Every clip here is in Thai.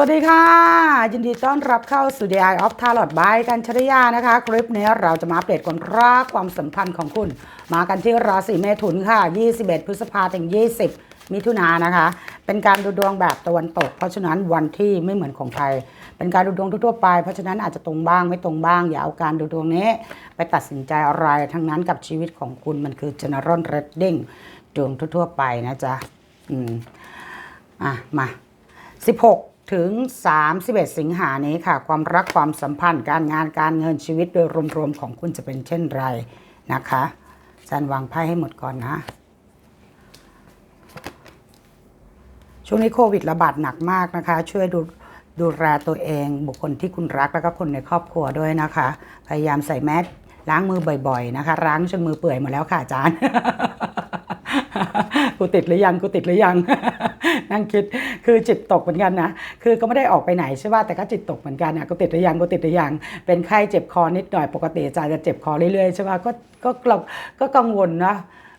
วัสดีค่ะ ยินดีต้อนรับเข้าสู่ DI of Tarot by กันชริยานะคะ คลิปนี้เราจะมาอัปเดตความรักความสัมพันธ์ของคุณ มากันที่ราศีเมถุนค่ะ 21 พฤษภาถึง 20 มิถุนายนนะคะ เป็นการดูดวงแบบตะวันตก เพราะฉะนั้นวันที่ไม่เหมือนของใครเป็นการดูดวงทั่วไป เพราะฉะนั้นอาจจะตรงบ้างไม่ตรงบ้าง อย่าเอาการดูดวงนี้ ไปตัดสินใจอะไรทั้งนั้นกับชีวิตของคุณมันคือ general reading ดวงทั่วๆไปนะจ๊ะอืมอะมา 16 ถึง 31 สิงหานี้ค่ะ ความรักความสัมพันธ์การงานการเงินชีวิตโดยรวมๆของคุณจะเป็นเช่นไรนะคะจารย์วางไพ่ให้หมดก่อนนะ ช่วงนี้โควิดระบาดหนักมากนะคะ ช่วยดูดูแลตัวเอง บุคคลที่คุณรักแล้วก็คนในครอบครัวด้วยนะคะ พยายามใส่แมสล้างมือบ่อย ๆ นะคะล้างจนมือเปื่อยหมดแล้วค่ะอาจารย์ กูติดหรือยังกูติดหรือยัง นั่งคิดคือจิตตกเหมือนกันนะคือก็ไม่ได้ออกไปไหนใช่ป่ะแต่ก็จิตตกเหมือนกันนะกูติดหรือยังกูติดหรือยังเป็นไข้เจ็บคอนิดหน่อยปกติอาจารย์จะเจ็บคอเรื่อยๆใช่ป่ะก็ก็เราก็กังวลนะ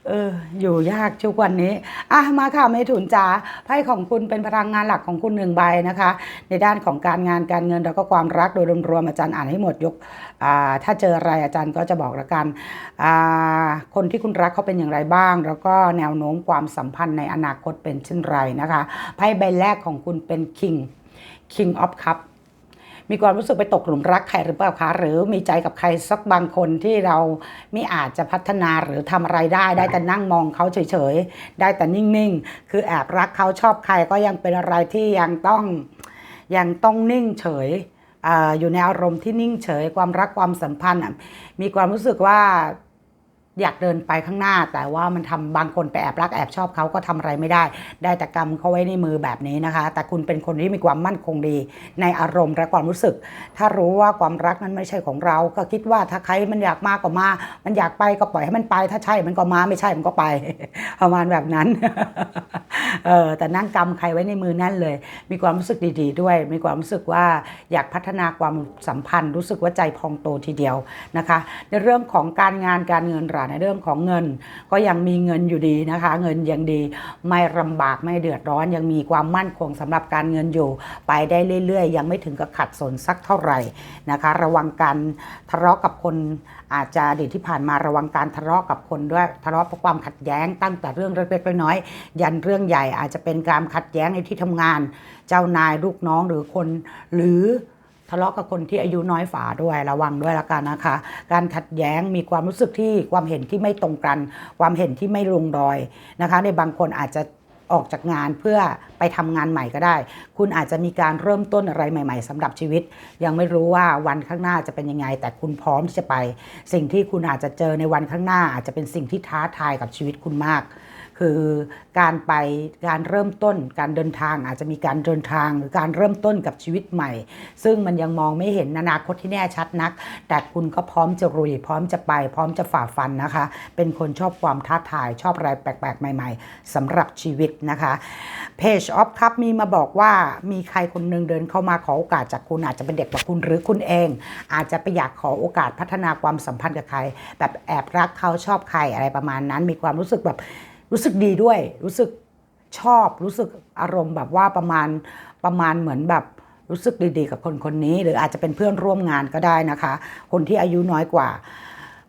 เอออยู่ยากทุกวันนี้อะมาค่ะเมถุนจ๋าไพ่ของคุณเป็นพลังงานหลักของคุณหนึ่งใบนะคะ ในด้านของการงานการเงินแล้วก็ความรักโดยรวมๆอาจารย์อ่านให้หมดยกอ่าถ้าเจออะไรอาจารย์ก็จะบอกละกันอ่าคนที่คุณรักเขาเป็นอย่างไรบ้าง แล้วก็แนวโน้มความสัมพันธ์ในอนาคตเป็นเช่นไรนะคะไพ่ใบแรกของคุณเป็น King King of Cup มีความรู้สึกไปตกหลุมรักใครหรือเปล่าคะหรือมีใจกับใครสักบางคนที่เราไม่อาจจะพัฒนาหรือทำอะไรได้ ได้แต่นั่งมองเขาเฉยๆ ได้แต่นิ่งๆ คือแอบรักเขาชอบใครก็ยังเป็นอะไรที่ยังต้องยังต้องนิ่งเฉยออยู่ในอารมณ์ที่นิ่งเฉย ความรักความสัมพันธ์มีความรู้สึกว่า อยากเดินไปข้างหน้า แต่ว่ามันทำบางคนไปแอบรักแอบชอบเขาก็ทำอะไรไม่ได้ ได้แต่กรรมเขาไว้ในมือแบบนี้นะคะ แต่คุณเป็นคนที่มีความมั่นคงดี ในอารมณ์และความรู้สึก ถ้ารู้ว่าความรักนั้นไม่ใช่ของเรา ก็คิดว่าถ้าใครมันอยากมาก็มา มันอยากไปก็ปล่อยให้มันไป ถ้าใช่มันก็มาไม่ใช่มันก็ไป ประมาณแบบนั้นเออแต่นั่งกำใครไว้ในมือนั่นเลย มีความรู้สึกดี ๆ ด้วย มีความรู้สึกว่าอยากพัฒนาความสัมพันธ์ รู้สึกว่าใจพองโตทีเดียวนะคะ ในเรื่องของการงานการเงินราในเรื่องของเงิน ก็ยังมีเงินอยู่ดีนะคะ เงินยังดีไม่ลำบากไม่เดือดร้อน ยังมีความมั่นคงสำหรับการเงินอยู่ ไปได้เรื่อย ๆ ยังไม่ถึงกับขัดสนสักเท่าไหร่นะคะ ระวังการทะเลาะกับคนอาจจะอดีตที่ผ่านมาระวังการทะเลาะกับคนด้วยทะเลาะเพราะความขัดแย้งตั้งแต่เรื่องเล็กๆน้อยๆยันเรื่องใหญ่อาจจะเป็นการขัดแย้งในที่ทำงาน เจ้านายลูกน้องหรือคนหรือ ทะเลาะกับคนที่อายุน้อยฝาด้วยระวังด้วยละกันนะคะ การขัดแย้งมีความรู้สึกที่ความเห็นที่ไม่ตรงกัน ความเห็นที่ไม่ลงรอยนะคะ ในบางคนอาจจะออกจากงานเพื่อไปทำงานใหม่ก็ได้ คุณอาจจะมีการเริ่มต้นอะไรใหม่ๆสำหรับชีวิต ยังไม่รู้ว่าวันข้างหน้าจะเป็นยังไง แต่คุณพร้อมที่จะไป สิ่งที่คุณอาจจะเจอในวันข้างหน้า อาจจะเป็นสิ่งที่ท้าทายกับชีวิตคุณมาก คือการไปการเริ่มต้นการเดินทางอาจจะมีการเดินทางหรือการเริ่มต้นกับชีวิตใหม่ ซึ่งมันยังมองไม่เห็นอนาคตที่แน่ชัดนัก แต่คุณก็พร้อมจะรุยพร้อมจะไป พร้อมจะฝ่าฟันนะคะ เป็นคนชอบความท้าทายชอบอะไรแปลกๆ ใหม่ๆสำหรับชีวิตนะคะ Page of Cup มีมาบอกว่ามีใครคนหนึ่งเดินเข้ามาขอโอกาสจากคุณอาจจะเป็นเด็กกว่าคุณหรือคุณเอง อาจจะไปอยากขอโอกาสพัฒนาความสัมพันธ์กับใคร แบบแอบรักเขาชอบใครอะไรประมาณนั้น มีความรู้สึกแบบ รู้สึกดีด้วย รู้สึกชอบรู้สึกอารมณ์แบบว่าประมาณประมาณเหมือนแบบรู้สึกดีๆ กับคนคนนี้ หรืออาจจะเป็นเพื่อนร่วมงานก็ได้นะคะ คนที่อายุน้อยกว่า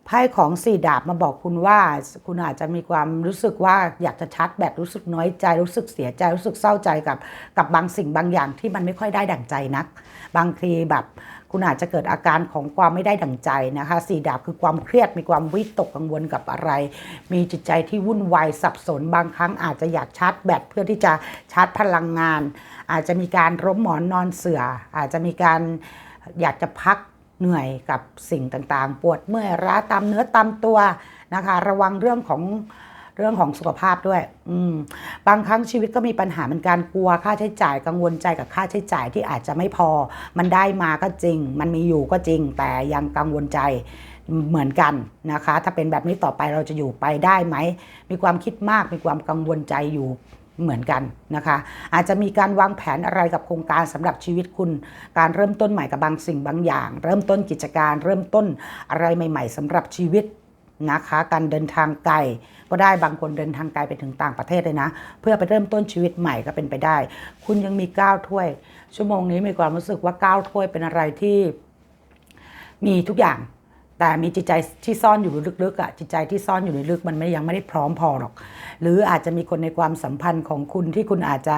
ไพ่ของสี่ดาบมาบอกคุณว่า คุณอาจจะมีความรู้สึกว่าอยากจะชัดแบบรู้สึกน้อยใจ รู้สึกเสียใจรู้สึกเศร้าใจกับกับบางสิ่งบางอย่างที่มันไม่ค่อยได้ดั่งใจนัก บางทีแบบ คุณอาจจะเกิดอาการของความไม่ได้ดั่งใจนะคะสี่ดาบคือความเครียดมีความวิตกกังวลกับอะไร มีจิตใจที่วุ่นวายสับสนบางครั้งอาจจะอยากชาร์จแบตเพื่อที่จะชาร์จพลังงาน อาจจะมีการล้มหมอนนอนเสืออาจจะมีการอยากจะพักเหนื่อยกับสิ่งต่างๆ ปวดเมื่อยล้าตามเนื้อตามตัวนะคะ ระวังเรื่องของ เรื่องของสุขภาพด้วย อืมบางครั้งชีวิตก็มีปัญหาเหมือนกันกลัวค่าใช้จ่ายกังวลใจกับค่าใช้จ่ายที่อาจจะไม่พอ มันได้มาก็จริง มันมีอยู่ก็จริง แต่ยังกังวลใจเหมือนกันนะคะ ถ้าเป็นแบบนี้ต่อไปเราจะอยู่ไปได้ไหม มีความคิดมากมีความกังวลใจอยู่เหมือนกันนะคะ อาจจะมีการวางแผนอะไรกับโครงการสำหรับชีวิตคุณ การเริ่มต้นใหม่กับบางสิ่งบางอย่าง เริ่มต้นกิจการ เริ่มต้นอะไรใหม่ ๆสำหรับชีวิต นะคะการเดินทางไกลก็ได้บางคนเดินทางไกลไปถึงต่างประเทศเลยนะ เพื่อไปเริ่มต้นชีวิตใหม่ก็เป็นไปได้ คุณยังมีก้าวถ้วย ชั่วโมงนี้มีความรู้สึกว่าก้าวถ้วยเป็นอะไรที่มีทุกอย่าง แต่มีจิตใจที่ซ่อนอยู่ลึกๆอะจิตใจที่ซ่อนอยู่ลึกมันไม่ยังไม่ได้พร้อมพอหรอก หรืออาจจะมีคนในความสัมพันธ์ของคุณที่คุณอาจจะ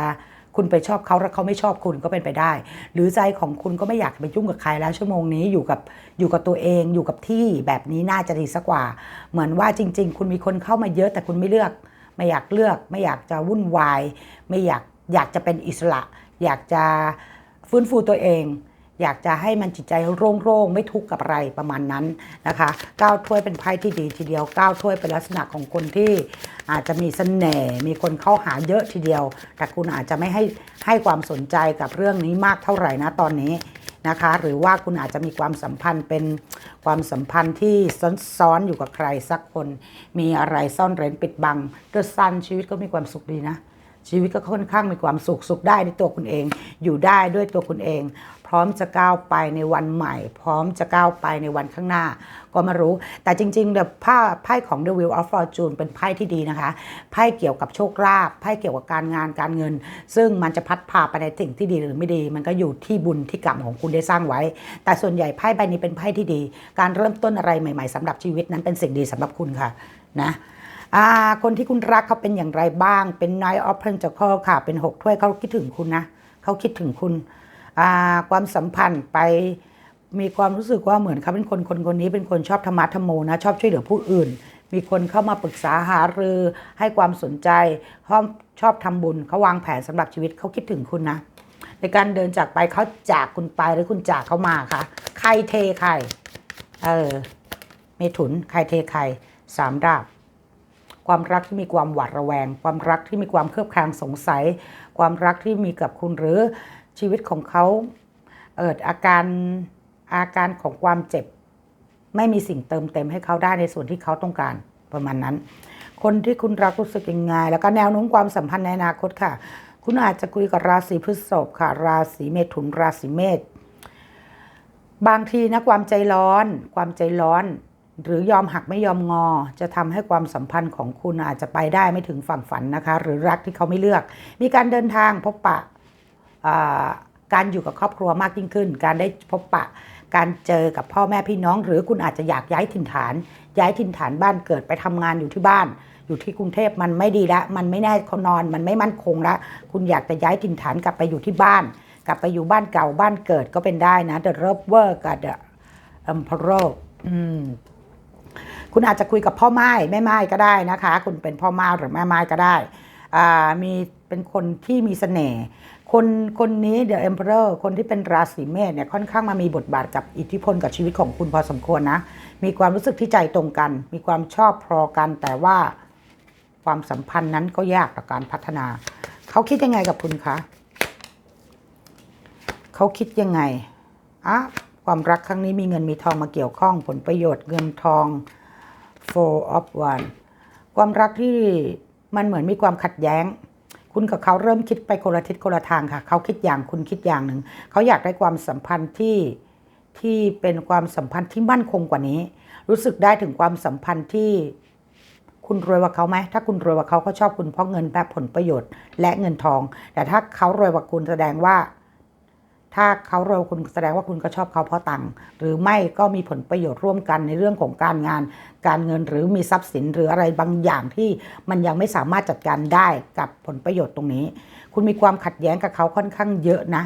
คุณไปชอบเขาแล้วเขาไม่ชอบคุณก็เป็นไปได้ หรือใจของคุณก็ไม่อยากไปยุ่งกับใครแล้วชั่วโมงนี้อยู่กับอยู่กับตัวเองอยู่กับที่แบบนี้น่าจะดีสักกว่า เหมือนว่าจริง ๆ คุณมีคนเข้ามาเยอะแต่คุณไม่เลือก ไม่อยากเลือก ไม่อยากจะวุ่นวาย ไม่อยากอยากจะเป็นอิสระ อยากจะฟื้นฟูตัวเอง อยากจะให้มันจิตใจโล่งๆ ไม่ทุกข์กับอะไรประมาณนั้นนะคะก้าวถ้วยเป็นไพ่ที่ดีทีเดียวก้าวถ้วยเป็นลักษณะของคนที่อาจจะมีเสน่ห์มีคนเข้าหาเยอะทีเดียว แต่คุณอาจจะไม่ให้ให้ความสนใจกับเรื่องนี้มากเท่าไหร่นะตอนนี้นะคะ หรือว่าคุณอาจจะมีความสัมพันธ์เป็นความสัมพันธ์ที่ซ้อนๆอยู่กับใครสักคน มีอะไรซ่อนเร้นปิดบังเดอะซันชีวิตก็มีความสุขดีนะ ชีวิตก็ค่อนข้างมีความสุขสุขได้ในตัวคุณเอง อยู่ได้ด้วยตัวคุณเอง พร้อมจะก้าวไปในวันใหม่ พร้อมจะก้าวไปในวันข้างหน้า ก็มารู้ แต่จริงๆเดี๋ยวผ้าไพ่ของ The Wheel of Fortune เป็นไพ่ที่ดีนะคะไพ่เกี่ยวกับโชคลาภไพ่เกี่ยวกับการงานการเงิน ซึ่งมันจะพัดพาไปในสิ่งที่ดีหรือไม่ดี มันก็อยู่ที่บุญที่กรรมของคุณได้สร้างไว้ แต่ส่วนใหญ่ไพ่ใบนี้เป็นไพ่ที่ดี การเริ่มต้นอะไรใหม่ ๆสำหรับชีวิตนั้นเป็นสิ่งดีสำหรับคุณค่ะนะ คนที่คุณรักเขาเป็นอย่างไรบ้าง เป็น Knight of Pentacles ค่ะ เป็นหกถ้วยเขาคิดถึงคุณนะ เขาคิดถึงคุณอ่าความสัมพันธ์ไปมีความรู้สึกว่าเหมือนเขาเป็นคนคนคนนี้เป็นคนชอบธรรมะธรรมโมนะ ชอบช่วยเหลือผู้อื่น มีคนเข้ามาปรึกษาหารือ ให้ความสนใจชอบชอบทำบุญเขาวางแผนสำหรับชีวิตเขาคิดถึงคุณนะ ในการเดินจากไปเขาจากคุณไปหรือคุณจากเขามาค่ะใครเทใครเออเมถุนใครเทใครสามดาบ ความรักที่มีความหวาดระแวง ความรักที่มีความเครือบแคลงสงสัย ความรักที่มีกับคุณหรือชีวิตของเขาเอิดอาการอาการของความเจ็บ ไม่มีสิ่งเติมเต็มให้เขาได้ในส่วนที่เขาต้องการประมาณนั้น คนที่คุณรักรู้สึกยังไง แล้วก็แนวโน้มความสัมพันธ์ในอนาคตค่ะ คุณอาจจะคุยกับราศีพฤษภค่ะ ราศีเมถุนราศีเมษบางทีนะความใจร้อน ความใจร้อน หรือยอมหักไม่ยอมงอ จะทำให้ความสัมพันธ์ของคุณอาจจะไปได้ไม่ถึงฝั่งฝันนะคะ หรือรักที่เขาไม่เลือก มีการเดินทางพบปะการอยู่กับครอบครัวมากยิ่งขึ้น การได้พบปะ การเจอกับพ่อแม่พี่น้อง หรือคุณอาจจะอยากย้ายถิ่นฐาน ย้ายถิ่นฐานบ้านเกิดไปทำงานอยู่ที่บ้าน อยู่ที่กรุงเทพมันไม่ดีละ มันไม่แน่เขานอน มันไม่มั่นคงละ คุณอยากจะย้ายถิ่นฐานกลับไปอยู่ที่บ้าน กลับไปอยู่บ้านเก่าบ้านเกิดก็เป็นได้นะ The Rover กับ The Emperor อืม คุณอาจจะคุยกับพ่อไม้แม่ไม้ก็ได้นะคะ คุณเป็นพ่อไม้หรือแม่ไม้ก็ได้มีเป็นคนที่มีเสน่ห์คนคนนี้ The Emperor คนที่เป็นราศีเมษเนี่ยค่อนข้างมามีบทบาทกับอิทธิพลกับชีวิตของคุณพอสมควรนะ มีความรู้สึกที่ใจตรงกัน มีความชอบพอกันแต่ว่าความสัมพันธ์นั้นก็ยากต่อการพัฒนา เขาคิดยังไงกับคุณคะเขาคิดยังไงอะความรักครั้งนี้มีเงินมีทองมาเกี่ยวข้อง ผลประโยชน์เงินทอง four of one ความรักที่มันเหมือนมีความขัดแย้ง คุณกับเขาเริ่มคิดไปคนละทิศคนละทางค่ะ เขาคิดอย่างคุณคิดอย่างหนึ่ง เขาอยากได้ความสัมพันธ์ที่ที่เป็นความสัมพันธ์ที่มั่นคงกว่านี้ รู้สึกได้ถึงความสัมพันธ์ที่คุณรวยกว่าเขาไหม ถ้าคุณรวยกว่าเขาเขาชอบคุณเพราะเงินและผลประโยชน์ และเงินทอง แต่ถ้าเขารวยกว่าคุณแสดงว่า ถ้าเขารวยกว่าคุณแสดงว่าคุณก็ชอบเขาเพราะตังค์หรือไม่ก็มีผลประโยชน์ร่วมกันในเรื่องของการงาน การเงินหรือมีทรัพย์สินหรืออะไรบางอย่างที่มันยังไม่สามารถจัดการได้กับผลประโยชน์ตรงนี้ คุณมีความขัดแย้งกับเขาค่อนข้างเยอะนะ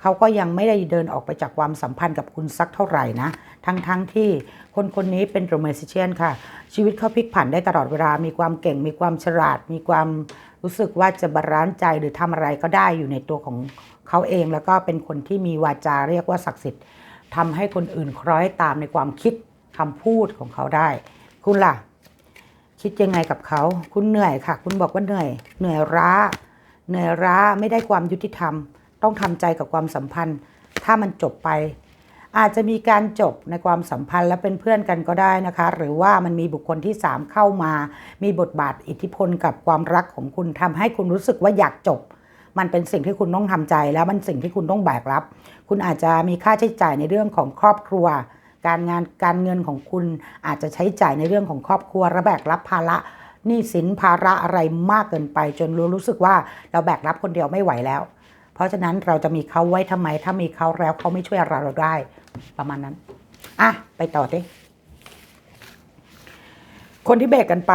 เขาก็ยังไม่ได้เดินออกไปจากความสัมพันธ์กับคุณสักเท่าไหร่นะ ทั้งๆทที่คนคนนี้เป็นโรแมนติเชียนค่ะ ชีวิตเขาพลิกผันได้ตลอดเวลา มีความเก่ง มีความฉลาด มีความรู้สึกว่าจะบาลานซ์ใจหรือทำอะไรก็ได้อยู่ในตัวของ เขาเองแล้วก็เป็นคนที่มีวาจาเรียกว่าศักดิ์สิทธิ์ทำให้คนอื่นคล้อยตามในความคิดคำพูดของเขาได้ คุณล่ะ คิดยังไงกับเขา คุณเหนื่อยค่ะ คุณบอกว่าเหนื่อย เหนื่อยล้า เหนื่อยล้าไม่ได้ความยุติธรรม ต้องทำใจกับความสัมพันธ์ ถ้ามันจบไป อาจจะมีการจบในความสัมพันธ์และเป็นเพื่อนกันก็ได้นะคะ หรือว่ามันมีบุคคลที่ 3 เข้ามา มีบทบาทอิทธิพลกับความรักของคุณทำให้คุณรู้สึกว่าอยากจบ มันเป็นสิ่งที่คุณต้องทำใจแล้วมันสิ่งที่คุณต้องแบกรับ คุณอาจจะมีค่าใช้จ่ายในเรื่องของครอบครัว การงานการเงินของคุณอาจจะใช้จ่ายในเรื่องของครอบครัวและแบกรับภาระหนี้สินภาระอะไรมากเกินไป จนรู้รู้สึกว่าเราแบกรับคนเดียวไม่ไหวแล้ว เพราะฉะนั้นเราจะมีเขาไว้ทำไม ถ้ามีเขาแล้วเขาไม่ช่วยเราเราได้ ประมาณนั้นอะไปต่อสิคนที่เบรกกันไป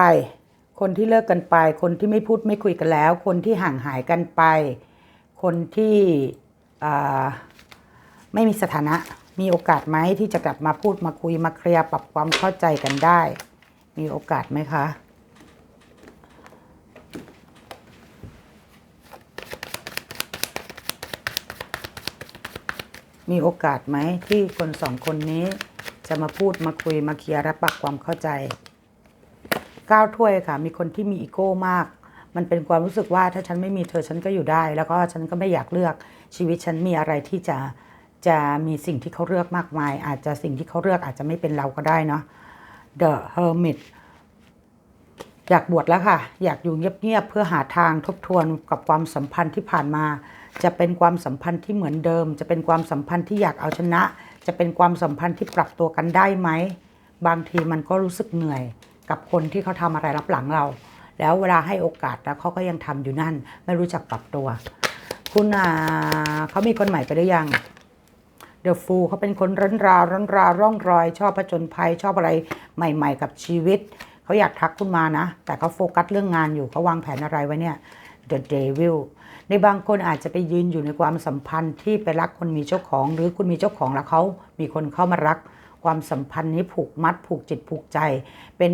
คนที่เลิกกันไป คนที่ไม่พูดไม่คุยกันแล้ว คนที่ห่างหายกันไป คนที่ไม่มีสถานะมีโอกาสไหมที่จะกลับมาพูดมาคุยมาเคลียร์ปรับความเข้าใจกันได้ มีโอกาสไหมคะมีโอกาสไหมที่คนสองคนนี้จะมาพูดมาคุยมาเคลียร์และปรับความเข้าใจ ก้าวถ้วยค่ะ มีคนที่มีอีโก้มาก มันเป็นความรู้สึกว่าถ้าฉันไม่มีเธอฉันก็อยู่ได้ แล้วก็ฉันก็ไม่อยากเลือกชีวิตฉันมีอะไรที่จะจะมีสิ่งที่เขาเลือกมากมาย อาจจะสิ่งที่เขาเลือกอาจจะไม่เป็นเราก็ได้เนาะ The Hermit อยากบวชแล้วค่ะ อยากอยู่เงียบๆเพื่อหาทางทบทวนกับความสัมพันธ์ที่ผ่านมา จะเป็นความสัมพันธ์ที่เหมือนเดิม จะเป็นความสัมพันธ์ที่อยากเอาชนะ จะเป็นความสัมพันธ์ที่ปรับตัวกันได้ไหม บางทีมันก็รู้สึกเหนื่อย กับคนที่เขาทำอะไรรับหลังเรา แล้วเวลาให้โอกาสแล้วเขาก็ยังทำอยู่นั่น ไม่รู้จักปรับตัว คุณอ่าเขามีคนใหม่ไปหรือยังเดอะฟูเขาเป็นคนร้อนราร้อนราร่องรอย ชอบผจญภัยชอบอะไรใหม่ ๆ กับชีวิต เขาอยากทักคุณมานะ แต่เขาโฟกัสเรื่องงานอยู่เขาวางแผนอะไรไว้เนี่ย The Devil ในบางคนอาจจะไปยืนอยู่ในความสัมพันธ์ที่ไปรักคนมีเจ้าของ หรือคุณมีเจ้าของแล้วเขามีคนเข้ามารัก ความสัมพันธ์นี้ผูกมัดผูกจิตผูกใจ เป็น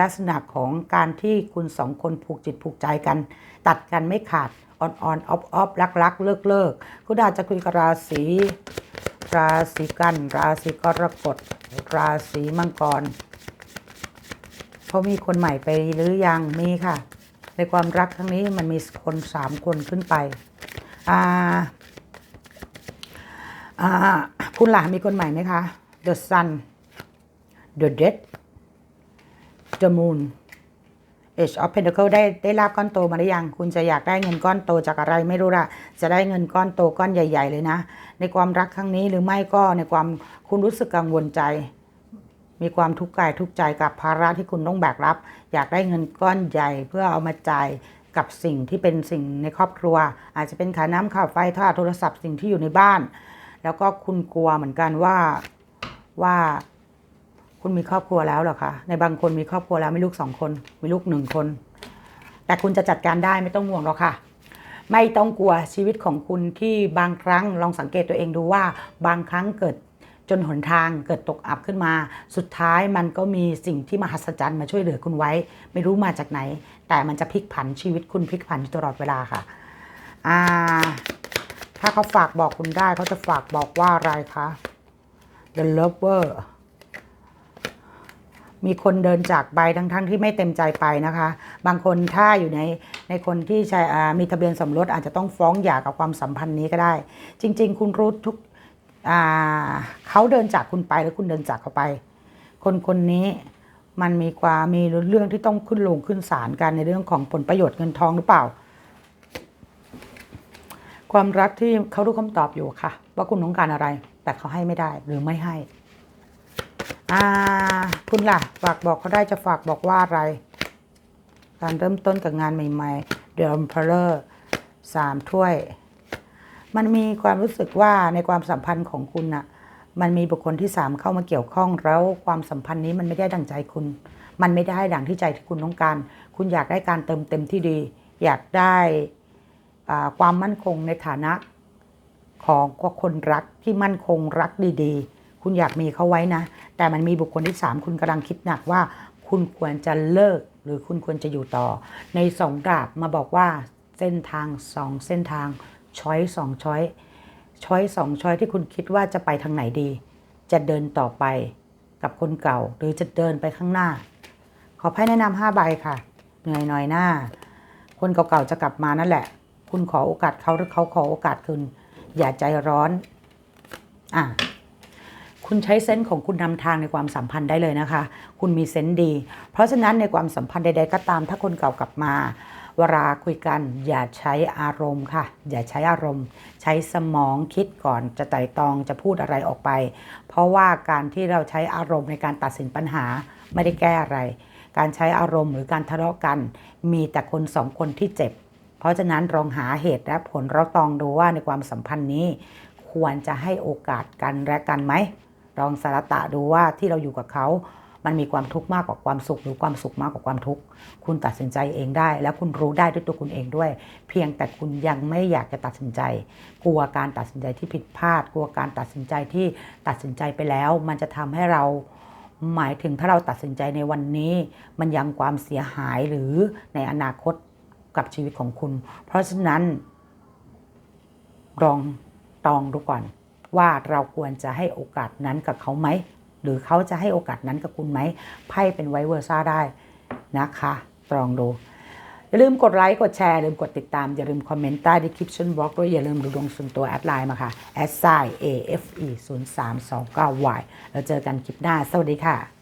ลักษณะของการที่คุณสองคนผูกจิตผูกใจกัน ตัดกันไม่ขาดออนออนออฟออฟรักรักเลิกเลิกคุณอาจจะคุยกับราศีราศีกัน ราศีกรกฎราศีมังกรเขามีคนใหม่ไปหรือยังมีค่ะ ในความรักครั้งนี้มันมีคนสามคนขึ้นไปอ่าอ่าคุณหล่ะมีคนใหม่ไหมคะ The Sun The Dead The Moon Age of Pentacle ได้ได้ลาบก้อนโตมาหรือยัง คุณจะอยากได้เงินก้อนโตจากอะไรไม่รู้ละจะได้เงินก้อนโตก้อนใหญ่ ๆ เลยนะ ในความรักครั้งนี้หรือไม่ก็ในความคุณรู้สึกกังวลใจ มีความทุกข์กายทุกข์ใจกับภาระที่คุณต้องแบกรับ อยากได้เงินก้อนใหญ่ เพื่อเอามาจ่ายกับสิ่งที่เป็นสิ่งในครอบครัว อาจจะเป็นค่าน้ำค่าไฟค่าโทรศัพท์สิ่งที่อยู่ในบ้าน แล้วก็คุณกลัวเหมือนกันว่า ว่า คุณมีครอบครัวแล้วหรอคะในบางคนมีครอบครัวแล้วมีลูกสองคน มีลูกหนึ่งคน แต่คุณจะจัดการได้ไม่ต้องห่วงหรอกค่ะ ไม่ต้องกลัวชีวิตของคุณที่บางครั้งลองสังเกตตัวเองดูว่า บางครั้งเกิดจนหนทางเกิดตกอับขึ้นมา สุดท้ายมันก็มีสิ่งที่มหัศจรรย์มาช่วยเหลือคุณไว้ ไม่รู้มาจากไหน แต่มันจะพลิกผันชีวิตคุณพลิกผันอยู่ตลอดเวลาค่ะอ่าถ้าเขาฝากบอกคุณได้เขาจะฝากบอกว่าอะไรคะ The Lover มีคนเดินจากไปทั้งๆทที่ไม่เต็มใจไปนะคะ บางคนถ้าอยู่ในในคนที่ใช้อ่มีทะเบียนสมรสอาจจะต้องฟ้องหย่ากับความสัมพันธ์นี้ก็ได้ จริง ๆ คุณรู้ทุกเขาเดินจากคุณไปแล้วคุณเดินจากเขาไป คนคนนี้มันมีความมีเรื่องที่ต้องขึ้นลงขึ้นศาลกันในเรื่องของผลประโยชน์เงินทองหรือเปล่า ความรักที่เขารู้คำตอบอยู่ค่ะ ว่าคุณต้องการอะไร แต่เขาให้ไม่ได้หรือไม่ให้ อ่า คุณล่ะ ฝากบอกเขาได้จะฝากบอกว่าอะไร การเริ่มต้นกับงานใหม่ๆ The Emperor สามถ้วย มันมีความรู้สึกว่าในความสัมพันธ์ของคุณน่ะมันมีบุคคลที่สามเข้ามาเกี่ยวข้องแล้วความสัมพันธ์นี้มันไม่ได้ดังใจคุณ มันไม่ได้ดังที่ใจที่คุณต้องการ คุณอยากได้การเติมเต็มที่ดี อยากได้ความมั่นคงในฐานะ ของก็คนรักที่มั่นคงรักดีๆ คุณอยากมีเขาไว้นะ แต่มันมีบุคคลที่สามคุณกำลังคิดหนักว่า คุณควรจะเลิกหรือคุณควรจะอยู่ต่อ ในสองดาบมาบอกว่าเส้นทางสองเส้นทางช้อยสองช้อยช้อยสองช้อยที่คุณคิดว่าจะไปทางไหนดี จะเดินต่อไปกับคนเก่า หรือจะเดินไปข้างหน้า ขอไพ่แนะนำห้าใบค่ะ เหนื่อยหน่อยหน้า คนเก่าๆจะกลับมานั่นแหละ คุณขอโอกาสเขาหรือเขาขอโอกาสคุณ อย่าใจร้อน อะคุณใช้เซนส์ของคุณนำทางในความสัมพันธ์ได้เลยนะคะ คุณมีเซนส์ดี เพราะฉะนั้นในความสัมพันธ์ใด ๆ ก็ตาม ถ้าคนเก่ากลับมา เวลาคุยกัน อย่าใช้อารมณ์ค่ะ อย่าใช้อารมณ์ ใช้สมองคิดก่อนจะไต่ตองจะพูดอะไรออกไป เพราะว่าการที่เราใช้อารมณ์ในการตัดสินปัญหาไม่ได้แก้อะไร การใช้อารมณ์หรือการทะเลาะกัน มีแต่คนสองคนที่เจ็บ เพราะฉะนั้นลองหาเหตุและผลเราตองดูว่าในความสัมพันธ์นี้ ควรจะให้โอกาสกันและกันไหมลองสารตะดูว่าที่เราอยู่กับเขา มันมีความทุกข์มากกว่าความสุข หรือความสุขมากกว่าความทุกข์ คุณตัดสินใจเองได้ แล้วคุณรู้ได้ด้วยตัวคุณเองด้วย เพียงแต่คุณยังไม่อยากจะตัดสินใจ กลัวการตัดสินใจที่ผิดพลาด กลัวการตัดสินใจที่ตัดสินใจไปแล้ว มันจะทำให้เราหมายถึงถ้าเราตัดสินใจในวันนี้ มันยังความเสียหายหรือในอนาคต กับชีวิตของคุณ เพราะฉะนั้นลองตองดูก่อน ว่าเราควรจะให้โอกาสนั้นกับเขาไหม หรือเขาจะให้โอกาสนั้นกับคุณไหมไพ่เป็นไวเวอร์ซ่าได้นะคะลองดูอย่าลืมกดไลค์กดแชร์อย่าลืมกดติดตาม อย่าลืมคอมเมนต์ใต้ description box ด้วยอย่าลืมดูดวงส่วนตัวแอดไลน์มาค่ะ s i afe 0 3 2 9 y แล้วเจอกันคลิปหน้า สวัสดีค่ะ